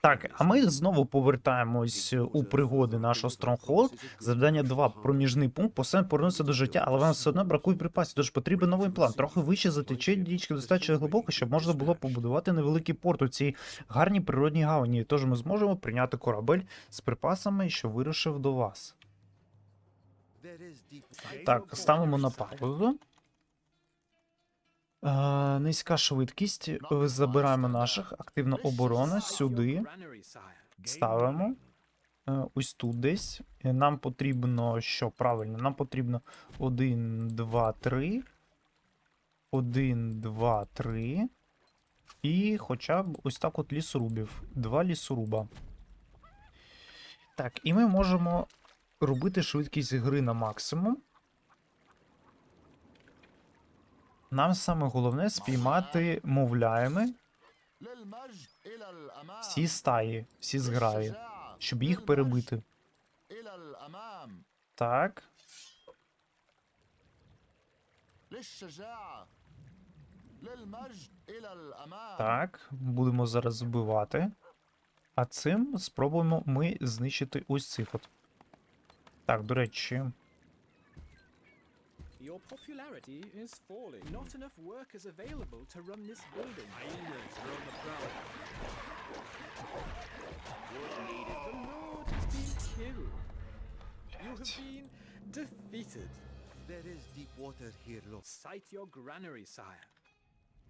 Так, а ми знову повертаємось у пригоди нашого Stronghold. Завдання 2. Проміжний пункт. Посем повернутися до життя, але вам все одно бракує припасів, тож потрібен новий план. Трохи вище за течією річки достатньо глибоко, щоб можна було побудувати невеликий порт у цій гарній природній гавані. Тож ми зможемо прийняти корабель з припасами, що вирушив до вас. Так, ставимо на паузу. Е, низька швидкість. Е, Забираємо наших. Активна оборона сюди. Ставимо. Е, Ось тут десь. Нам потрібно що? Правильно, нам потрібно 1, 2, 3. 1, 2, 3. І хоча б ось так от лісорубів. Два лісоруба. Так, і ми можемо робити швидкість гри на максимум. Нам саме головне спіймати мовляями всі стаї, всі зграї, щоб їх перебити. Так, так, будемо зараз вбивати. А цим спробуємо ми знищити ось цих от. Так, до речі, Your popularity is falling. Not enough work is available to run this building. Hyenas are on the prowl. The Lord has been killed. You have been defeated. There is deep water here, Lord. Cite your granary, sire.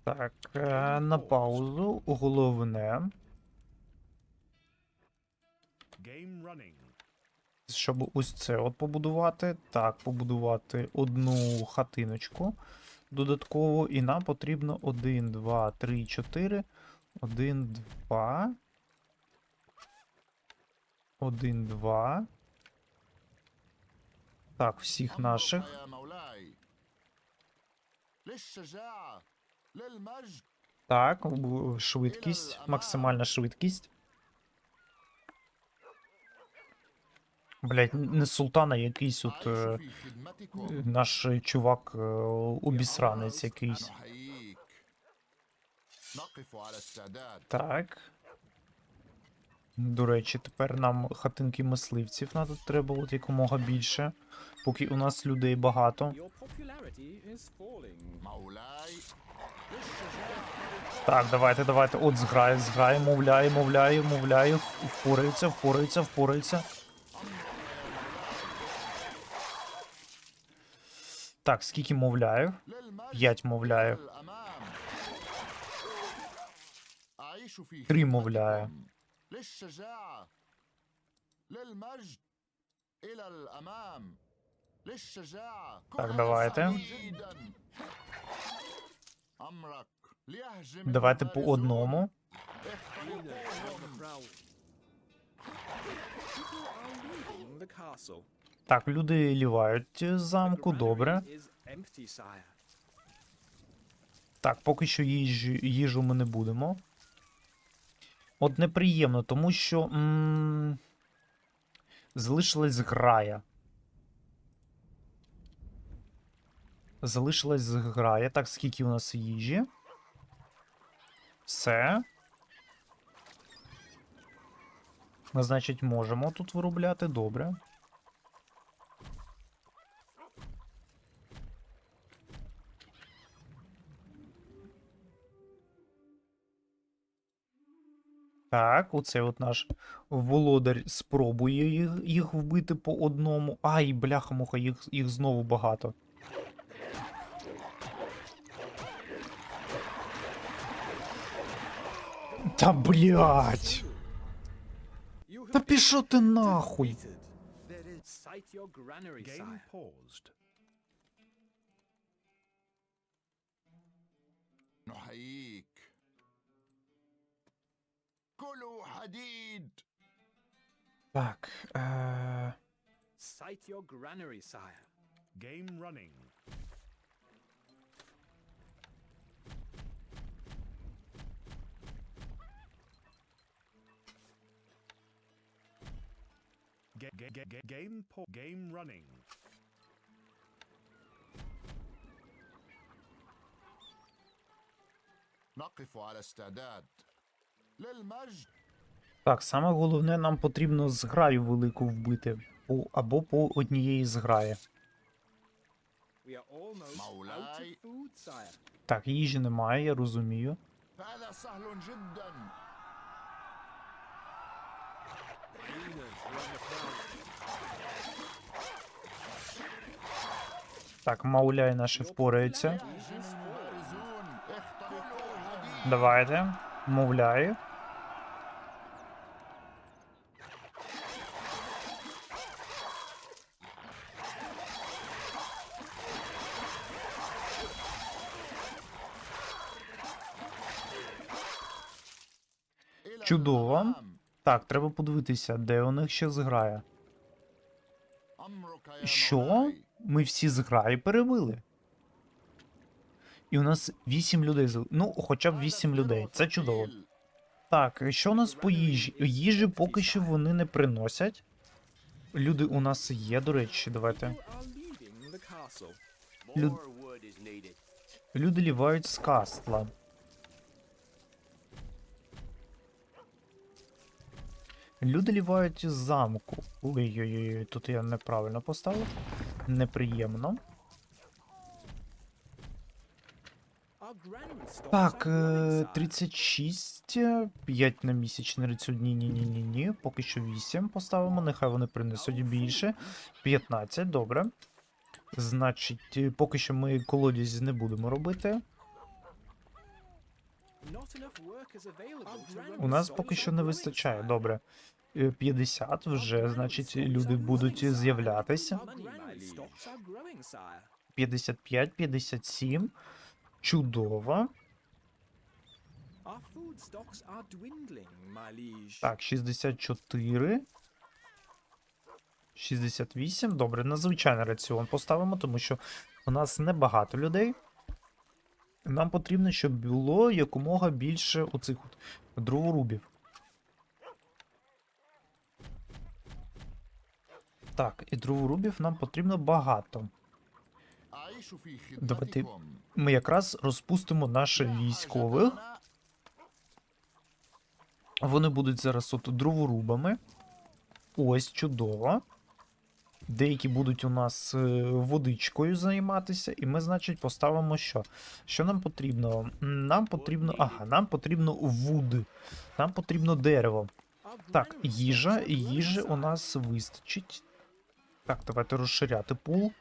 так, е, на паузу. Головне, Game running. щоб ось це от побудувати. Так, побудувати одну хатиночку Додаткову. і нам потрібно 1, 2, 3, 4. 1, 2. 1, 2. Так, всіх наших. Так, швидкість, максимальна швидкість. Блять, не султана, якийсь от е, наш чувак е, обісранець якийсь. Так. До речі, тепер нам хатинки мисливців надо треба от якомога більше, поки у нас людей багато. Так, давайте, давайте. От зграє, зграє, мовляє, мовляє, мовляє, впорається, впорається, впораються. Так, скільки мовляю? П'ять мовляю. Три мовляю. Так, давайте. Давайте по одному. Так, люди лівають з замку, добре. Так, поки що їжу, їжу ми не будемо. От неприємно, тому що. М- залишилась зграя. Залишилась зграя. Так, скільки у нас їжі? Все. Ми, значить, можемо тут виробляти, добре. Так, оце от наш володар спробує їх, їх вбити по одному. Ай, бляха-муха, їх, їх знову багато. Та блять! Та пішов ти нахуй! كلوا حديد Fuck. Uh... Cite your granary, sire. Game running. G -g -g game po game running. نقف على استعداد Так, саме головне, нам потрібно зграю велику вбити або по однієї зграї. Так, їжі немає, я розумію. Так, мауляй наші впораються. Давайте, мовляю. Чудово. Так, треба подивитися, де у них ще зграя. Що? Ми всі зграї перебили. І у нас 8 людей Ну, хоча б 8 людей. Це чудово. Так, що у нас по їжі? Їжі поки що вони не приносять. Люди у нас є, до речі, давайте. Люд... Люди лівають з кастла. Люди лівають із замку. Ой-ой-ой, тут я неправильно поставив. Неприємно. Так, are growing, е, sire. 36, 5 на місячний рецю. Ні, ні, ні, ні, ні. Поки що 8 поставимо, нехай вони принесуть більше. 15, добре. Значить, е, поки що ми колодязь не будемо робити. У нас поки що не вистачає. Добре. Е, 50 вже, значить, люди будуть з'являтися. Our granary stocks are growing, sire. 55, 57. Чудово. Так, 64. 68. Добре, на звичайний раціон поставимо, тому що у нас небагато людей. Нам потрібно, щоб було якомога більше оцих от дроворубів. Так, і дроворубів нам потрібно багато. Давайте ми якраз розпустимо наших військових. Вони будуть зараз от дроворубами. Ось чудово. Деякі будуть у нас е, водичкою займатися, і ми, значить, поставимо що? Що нам потрібно? Нам потрібно. Ага, нам потрібно вуд. Нам потрібно дерево. Так, їжа, їжі у нас вистачить. Так, давайте розширяти пул.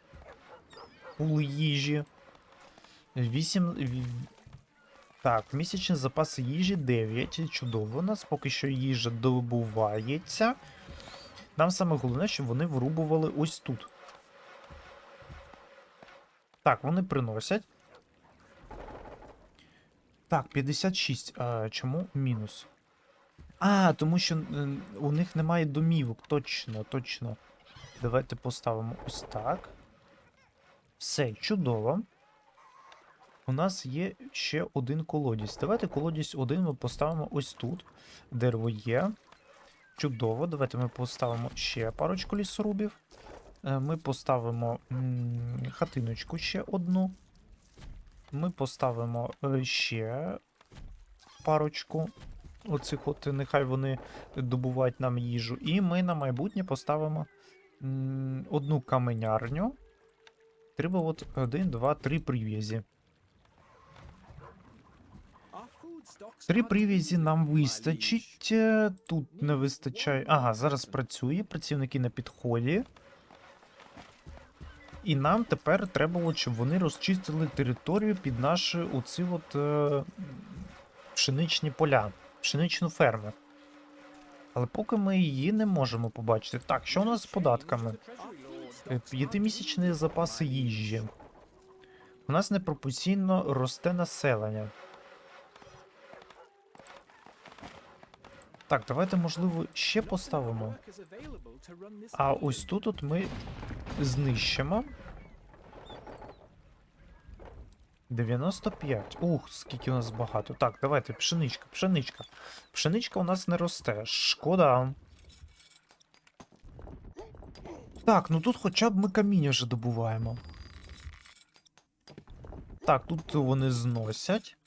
Пул їжі. 8. Так, місячні запаси їжі 9. Чудово. У нас поки що їжа добувається. Нам саме головне, щоб вони вирубували ось тут. Так, вони приносять. Так, 56. А, чому мінус? А, тому що у них немає домівок. Точно, точно. Давайте поставимо ось так. Все, чудово. У нас є ще один колодязь. Давайте колодязь один ми поставимо ось тут. Дерево є. Чудово. Давайте ми поставимо ще парочку лісорубів. Е, Ми поставимо хатиночку ще одну. Ми поставимо е, ще парочку. Оцих от, нехай вони добувають нам їжу. І ми на майбутнє поставимо одну каменярню. Треба от 1, 2, 3 прив'язі. Три are прив'язі нам вистачить. е, Тут не вистачає. Ага, зараз працює, працівники на підході. І нам тепер треба, щоб вони розчистили територію під наші оці от е, пшеничні поля, пшеничну ферму. Але поки ми її не можемо побачити. Так, що у нас з податками? Е, П'ятимісячні запаси їжі. У нас непропорційно росте населення. Так, давайте, можливо, ще поставимо. А ось тут от ми знищимо. 95. Ух, скільки у нас багато. Так, давайте, пшеничка, пшеничка. Пшеничка у нас не росте. Шкода. Так, ну тут хоча б ми каміння вже добуваємо. Так, тут вони зносять.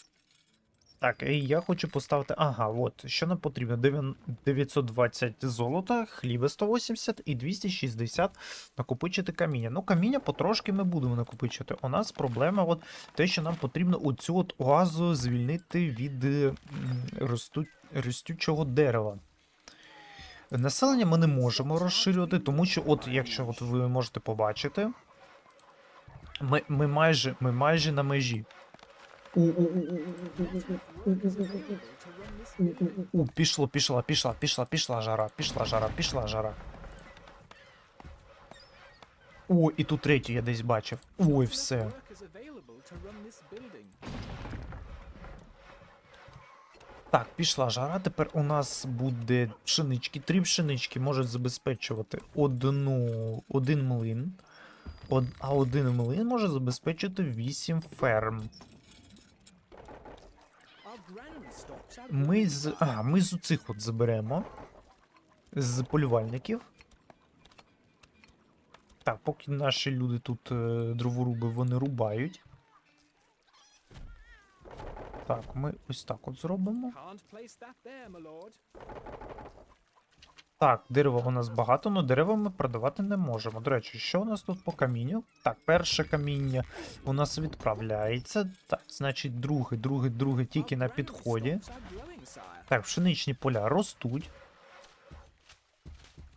Так, і я хочу поставити. Ага, от, що нам потрібно? Дев'ян- 920 золота, хліба 180 і 260 накопичити каміння. Ну, каміння потрошки ми будемо накопичити. У нас проблема, от те, що нам потрібно оцю от оазу звільнити від е, росту... ростючого дерева. Населення ми не можемо розширювати, тому що, от, якщо от ви можете побачити, ми, ми, майже, ми майже на межі. Пішло, пішла, пішла, пішла, пішла жара, пішла жара, пішла жара. О, і тут третю я десь бачив. Ой, все. Так, пішла жара. Тепер у нас буде пшенички. Три пшенички можуть забезпечувати одну, один млин. Од, а один млин може забезпечити 8 ферм. Ми з. А, ми з цих от заберемо. З полювальників. Так, поки наші люди тут е, дроворуби вони рубають. Так, ми ось так от зробимо. Так, дерева у нас багато, але дерева ми продавати не можемо. До речі, що у нас тут по камінню? Так, перше каміння у нас відправляється. Так, значить, друге, друге, друге тільки на підході. Так, пшеничні поля ростуть.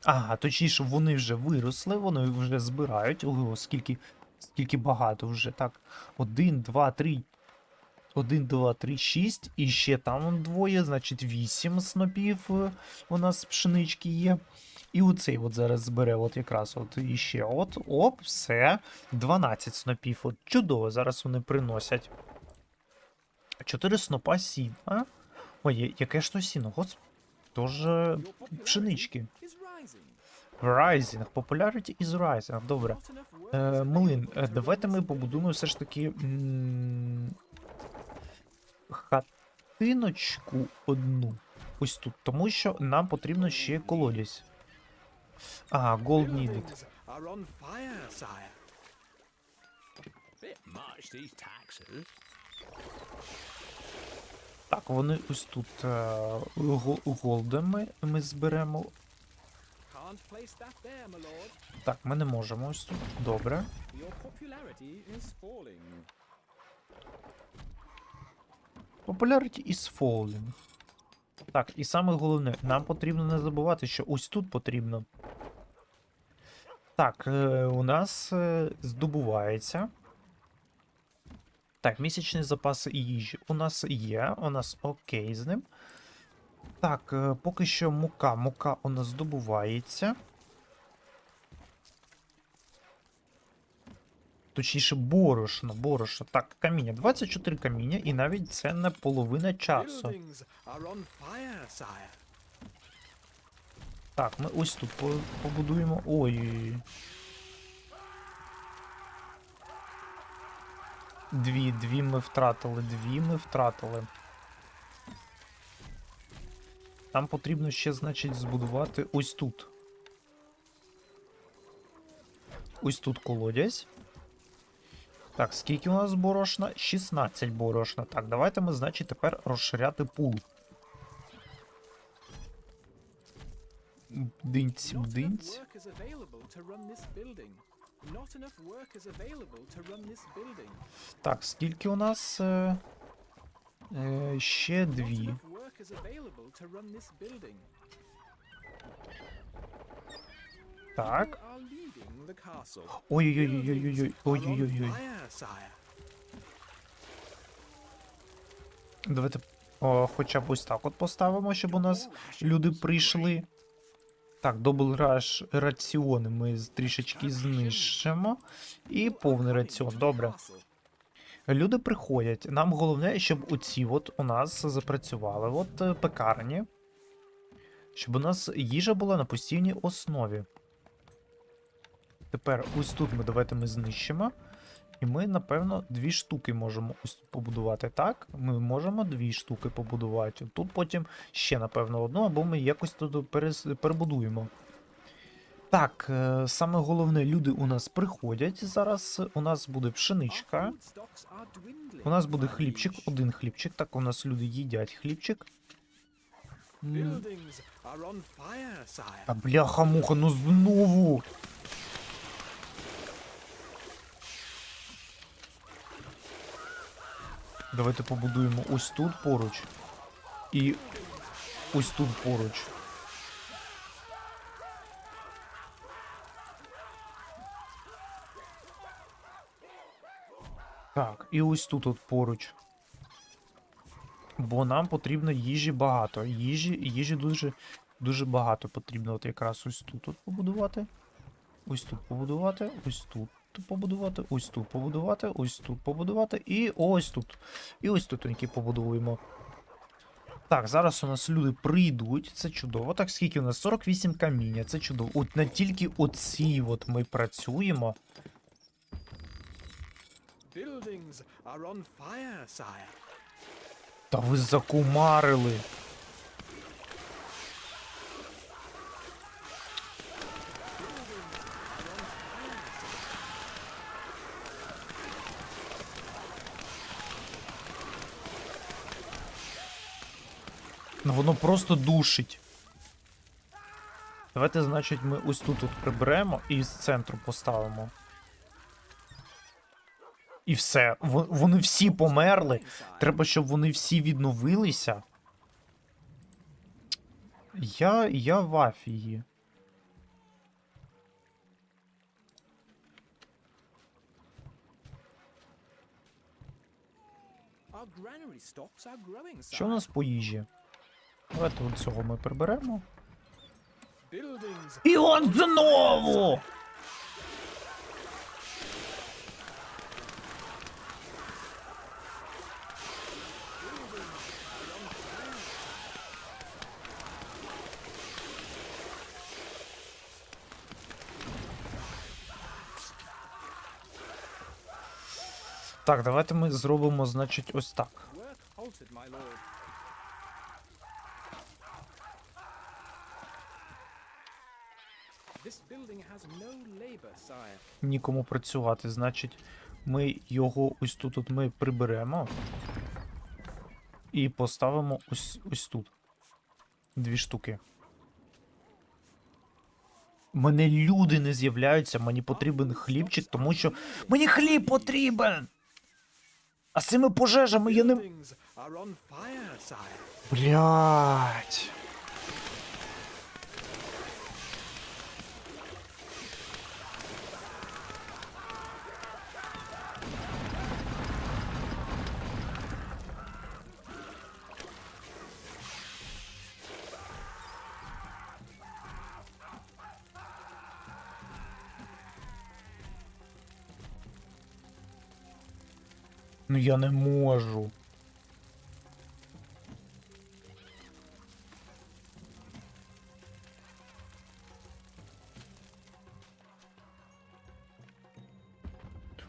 Ага, точніше, вони вже виросли, вони вже збирають. Ого, скільки, скільки багато вже. Так, один, два, три. Один, два, три, шість. І ще там двоє, значить, вісім снопів е, у нас пшенички є. І оцей от зараз збере, от якраз от іще. От, оп, все. 12 снопів. От чудово, зараз вони приносять. 4 снопа сіна. Ой, я- яке ж то сіно? Господи. Тож е, пшенички. rising. Popularity is rising. Добре. Е, Млин, е, давайте ми побудуємо все ж таки хатиночку одну. Ось тут. Тому що нам потрібно ще колодязь. Ага, gold needed. Так, вони ось тут е, голдами ми зберемо. Так, ми не можемо ось тут. Добре. Popularity is falling. Так, і саме головне, нам потрібно не забувати, що ось тут потрібно. Так, е, у нас е, здобувається. Так, місячні запаси їжі у нас є, у нас окей з ним. Так, е, поки що мука. Мука у нас здобувається. Точніше, борошно, борошно. Так, каміння. 24 каміння, і навіть це не половина часу. Так, ми ось тут побудуємо. Ой. Дві, дві ми втратили, дві ми втратили. Нам потрібно ще, значить, збудувати ось тут. Ось тут колодязь. Так, скільки у нас борошна? 16 борошна. Так, давайте ми, значить, тепер розширяти пул. Бдинць, бдинць. Так, скільки у нас. Е, е, ще дві. Так. People are leaving the castle. Ой-ой-ой-ой-ой-ой. Buildings are on Ой-ой-ой-ой. Давайте о, хоча б ось так от поставимо, щоб у нас люди прийшли. Так, дабл раш раціони ми трішечки знищимо. І повний раціон. Добре. Люди приходять. Нам головне, щоб оці от у нас запрацювали. От е, пекарні. Щоб у нас їжа була на постійній основі. Тепер ось тут ми давайте ми знищимо. І ми, напевно, дві штуки можемо ось тут побудувати. Так, ми можемо дві штуки побудувати. Тут потім ще, напевно, одну, або ми якось тут перебудуємо. Так, е, саме головне, люди у нас приходять. Зараз у нас буде пшеничка. У нас буде хлібчик, один хлібчик. Так, у нас люди їдять хлібчик. Та бляха-муха, ну знову. Давайте побудуємо ось тут поруч. І ось тут поруч. Так, і ось тут от поруч. Бо нам потрібно їжі багато. Їжі, їжі дуже, дуже багато потрібно. От якраз ось тут от побудувати. Ось тут побудувати, ось тут побудувати, ось тут побудувати, ось тут побудувати, і ось тут. І ось тут тільки побудуємо. Так, зараз у нас люди прийдуть, це чудово. Так, скільки у нас? 48 каміння, це чудово. От не тільки оці от ми працюємо. Та ви закумарили. Ну воно просто душить. Давайте, значить, ми ось тут от приберемо і з центру поставимо. І все. Во- Вони всі померли. Треба, щоб вони всі відновилися. Я. я в афії. Що у нас по їжі? Давайте от цього ми приберемо. І он знову! Так, давайте ми зробимо, значить, ось так. work halted, my lord. This building has no labor, sire. Нікому працювати. Значить, ми його ось тут от ми приберемо і поставимо ось, ось тут. Дві штуки. Мене люди не з'являються, мені потрібен хлібчик, тому що мені хліб потрібен. А з цими пожежами я не. Блять. Ну я не можу.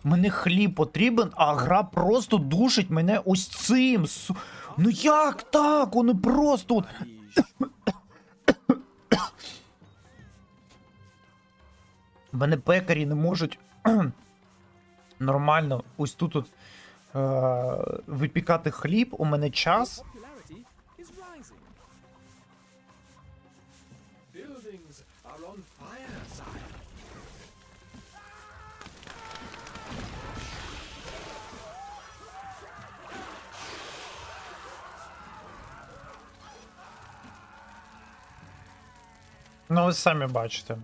Мене хліб потрібен, а гра просто душить мене ось цим. Ну як так? Вони просто. Мене пекарі не можуть нормально ось тут от, випікати хліб. У мене час. Ну, ви самі бачите.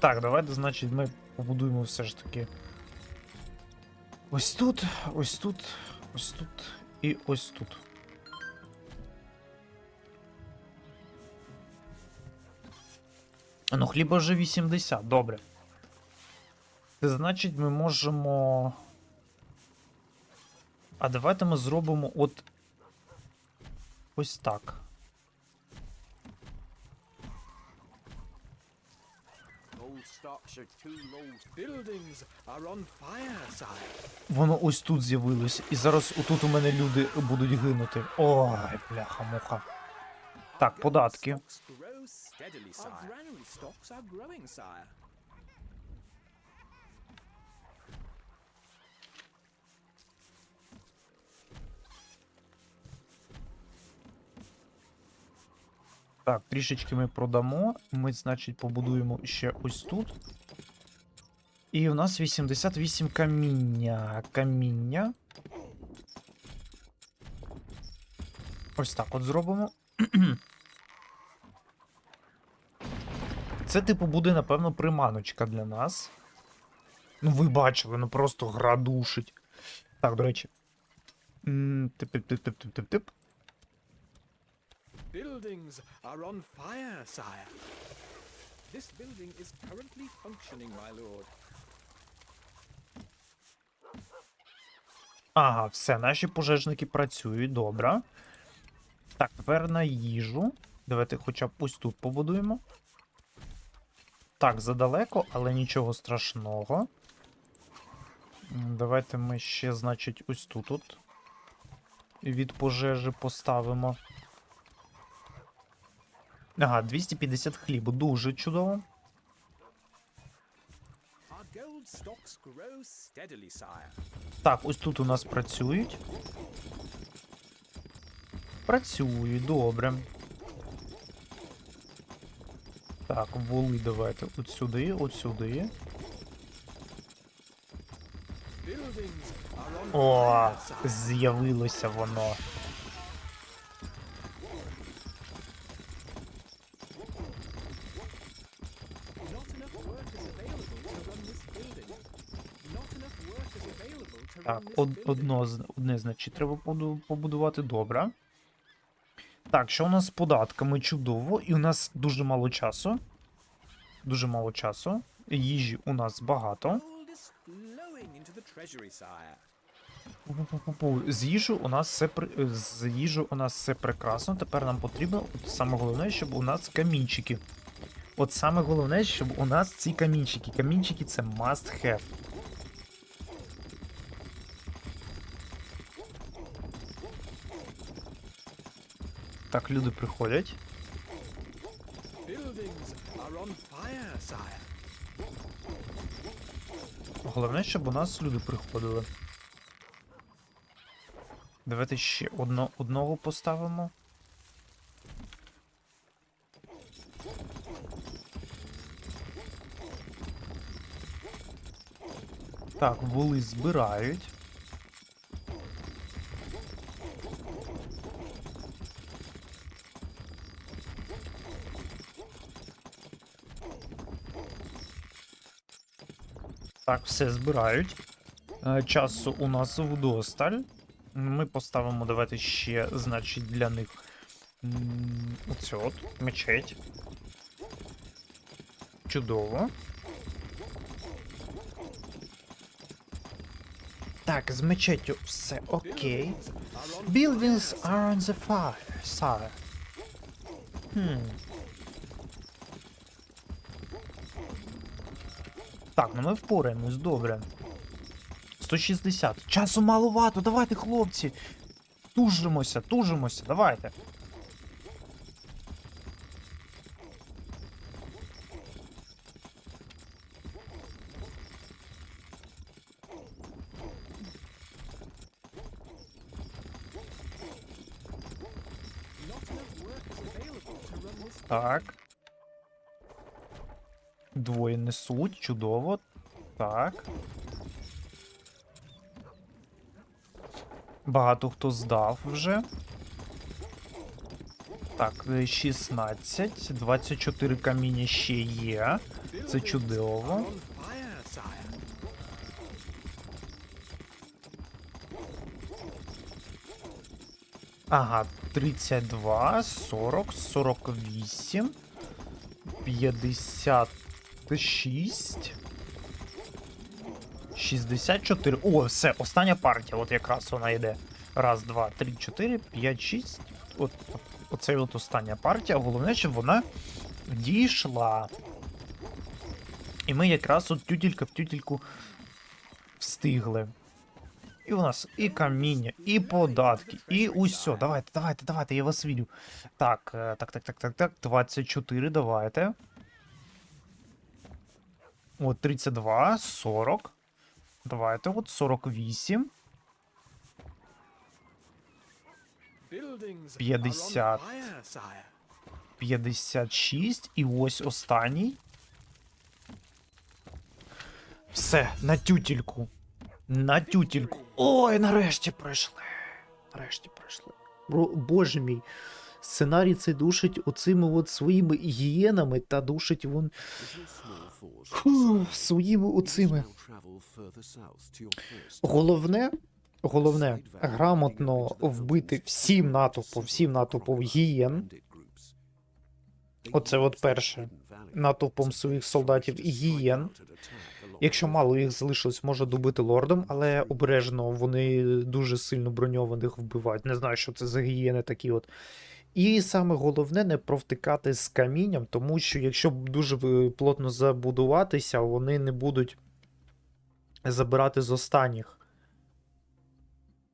Так, давайте, значить, ми побудуємо все ж таки. Ось тут, ось тут, ось тут і ось тут. Ну, хліба вже 80, добре. Це значить, ми можемо. А давайте ми зробимо от Ось так. Old stocks are too low. Buildings are on fire, sire. Воно ось тут з'явилось. І зараз отут у мене люди будуть гинути. Ой, бляха-муха. Так, податки. Так, трішечки ми продамо. Ми, значить, побудуємо ще ось тут. І у нас 88 каміння. Каміння. Ось так от зробимо. Це, типу, буде, напевно, приманочка для нас. Ну, ви бачили, ну просто гра душить. Так, до речі. Тип-тип-тип-тип-тип-тип. Buildings are on fire, sire. This building is currently functioning, my lord. Ага, все, наші пожежники працюють, добре. Так, тепер на їжу. Давайте хоча б ось тут побудуємо. Так, задалеко, але нічого страшного. Давайте ми ще, значить, ось тут от від пожежі поставимо. Ага, 250 хлібу. Дуже чудово. Так, ось тут у нас працюють. Працюють, добре. Так, воли давайте от сюди, от сюди. О, з'явилося воно. Од, одно, одне, значить, треба побудувати добре. Так, що у нас з податками? Чудово. І у нас дуже мало часу. Дуже мало часу. Їжі у нас багато. З їжу у нас все з їжу у нас все прекрасно. Тепер нам потрібно от саме головне, щоб у нас камінчики. От саме головне, щоб у нас ці камінчики. Камінчики це must have. Так, люди приходять. Головне, щоб у нас люди приходили. Давайте ще одно, одного поставимо. Так, воли збирають. Так, все збирають. Е, Часу у нас вдосталь. Ми поставимо, давайте ще, значить, для них оце от, мечеть. Чудово. Так, з мечеттю все окей. Buildings are on the fire, sire. Хм. Так, ну ми впораємось, добре. 160. Часу маловато, давайте, хлопці. Тужимося, тужимося, давайте. Несуть, чудово. Так. Багато хто здав вже. Так, е, 16, 24 каміння ще є. Це чудово. Ага, 32, 40, 48, 56, 64. О, все, остання партія, от якраз вона йде. Раз, два, три, чотири, п'ять, шість. От, от, оце от остання партія. Головне, щоб вона дійшла. І ми якраз от тютілька в тютільку встигли. І у нас і каміння, і податки, і усьо. Давайте, давайте, давайте, я вас вірю. Так, е, так, так, так, так, так. 24, давайте. От 32, 40. Давайте, от 48. Buildings are on 50. 56 і ось останній. Все, на тютільку. На тютільку. Ой, нарешті пройшли. Нарешті пройшли. Боже мій. Сценарій це душить оцими от своїми гієнами та душить вон Фу, своїми оцими. Головне, головне, грамотно вбити всім натовпом, всім натовпом гієн. Оце от перше. Натовпом своїх солдатів і гієн. Якщо мало їх залишилось, може добити лордом, але обережно вони дуже сильно броньованих вбивають. Не знаю, що це за гієни такі от. І саме головне не провтикати з камінням, тому що якщо дуже плотно забудуватися, вони не будуть забирати з останніх.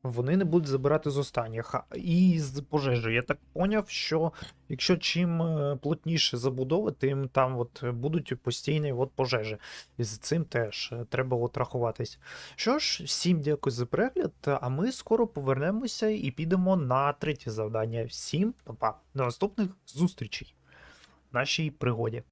Вони не будуть забирати з останніх. І з пожежі. Я так поняв, що якщо чим е, плотніше забудови, тим там от будуть постійні от пожежі. І з цим теж е, треба от рахуватись. Що ж, всім дякую за перегляд, а ми скоро повернемося і підемо на третє завдання. Всім па-па. До наступних зустрічей в нашій пригоді.